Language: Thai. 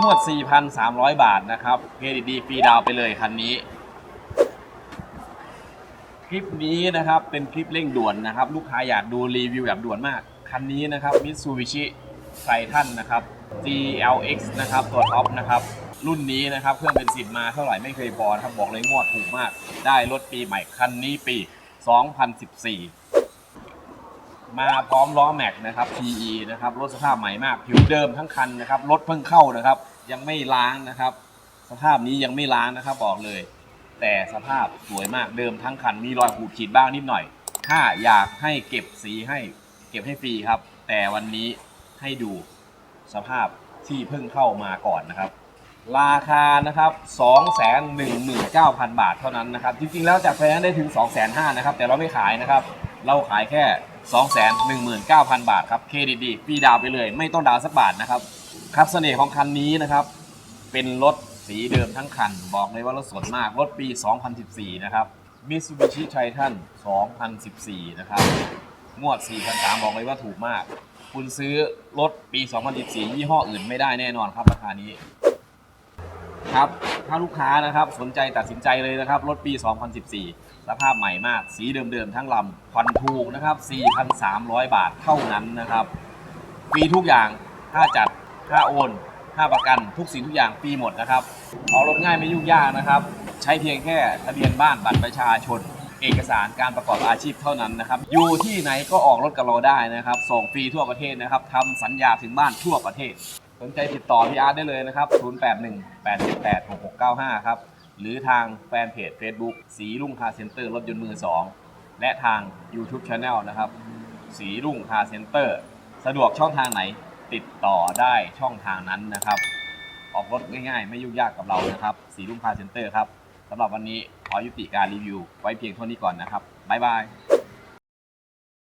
งวด 4,300 บาทนะครับเครดิตดีฟรีดาวไปเลยคันนี้ คลิปนี้นะครับเป็นคลิปเร่งด่วนนะครับ ลูกค้าอยากดูรีวิวแบบด่วนมาก คันนี้นะครับ Mitsubishi Triton นะครับ GLX นะครับ ตัวท็อปนะครับ รุ่นนี้นะครับเครื่องเป็นสิบมาเท่าไหร่ไม่เคยพอนะครับบอกเลยงวดถูกมาก ได้รถปีใหม่คันนี้ปี 2014 มาพร้อมล้อแม็กนะครับ PE นะครับรถสภาพใหม่มากผิวเดิมทั้งคันนะครับรถเพิ่งเข้านะครับ ยังไม่ล้างนะครับ สภาพนี้ยังไม่ล้างนะครับบอกเลย แต่สภาพสวยมากเดิมทั้งคันมีรอยขูดขีดบ้างนิดหน่อย ถ้าอยากให้เก็บสีให้ เก็บให้ฟรีครับ แต่วันนี้ให้ดูสภาพที่เพิ่งเข้ามาก่อนนะครับ ราคานะครับ 219,000 บาทเท่านั้นนะครับ จริงๆ แล้วจากไฟแนได้ถึง 2 5 0 0 0นะครับ แต่เราไม่ขายนะครับ เราขายแค่ 219,000 บาทครับ เครดิตดีฟรีดาวไปเลย ไม่ต้องดาวสักบาทนะครับ ครับเสน่ห์ของคันนี้นะครับ เป็นรถสีเดิมทั้งคัน บอกเลยว่ารถสดมาก รถปี 2014 นะครับ Mitsubishi Triton 2014 นะครับ งวด 4,300 บอกเลยว่าถูกมาก คุณซื้อรถปี 2014 ยี่ห้ออื่นไม่ได้แน่นอนครับราคานี้ ครับ ถ้าลูกค้านะครับสนใจตัดสินใจเลยนะครับ รถปี 2014 สภาพใหม่มาก สีเดิมๆ ทั้งลำผ่อนถูกนะครับ 4,300 บาทเท่านั้นนะครับฟรีทุกอย่างค่าจัดค่าโอนค่าประกันทุกสิ่งทุกอย่างฟรีหมดนะครับออกรถง่ายไม่ยุ่งยากนะครับ ใช้เพียงแค่ทะเบียนบ้านบัตรประชาชน เอกสารการประกอบอาชีพเท่านั้นนะครับ อยู่ที่ไหนก็ออกรถกับเราได้นะครับ ส่งฟรีทั่วประเทศนะครับทำสัญญาถึงบ้านทั่วประเทศ สนใจติดต่อพี่อาร์ตได้เลยนะครับ 0818786695 ครับ หรือทางแฟนเพจ Facebook สีรุ่งคาเซ็นเตอร์รถยนต์มือ 2 และทาง YouTube Channel นะครับ สีรุ่งคาเซ็นเตอร์ สะดวกช่องทางไหนติดต่อได้ช่องทางนั้นนะครับ ออกรถง่ายๆ ไม่ยุ่งยากกับเรานะครับ สีรุ่งคาเซ็นเตอร์ครับสำหรับวันนี้ขอยุติการรีวิวไว้เพียงเท่านี้ก่อนนะครับบ๊ายบาย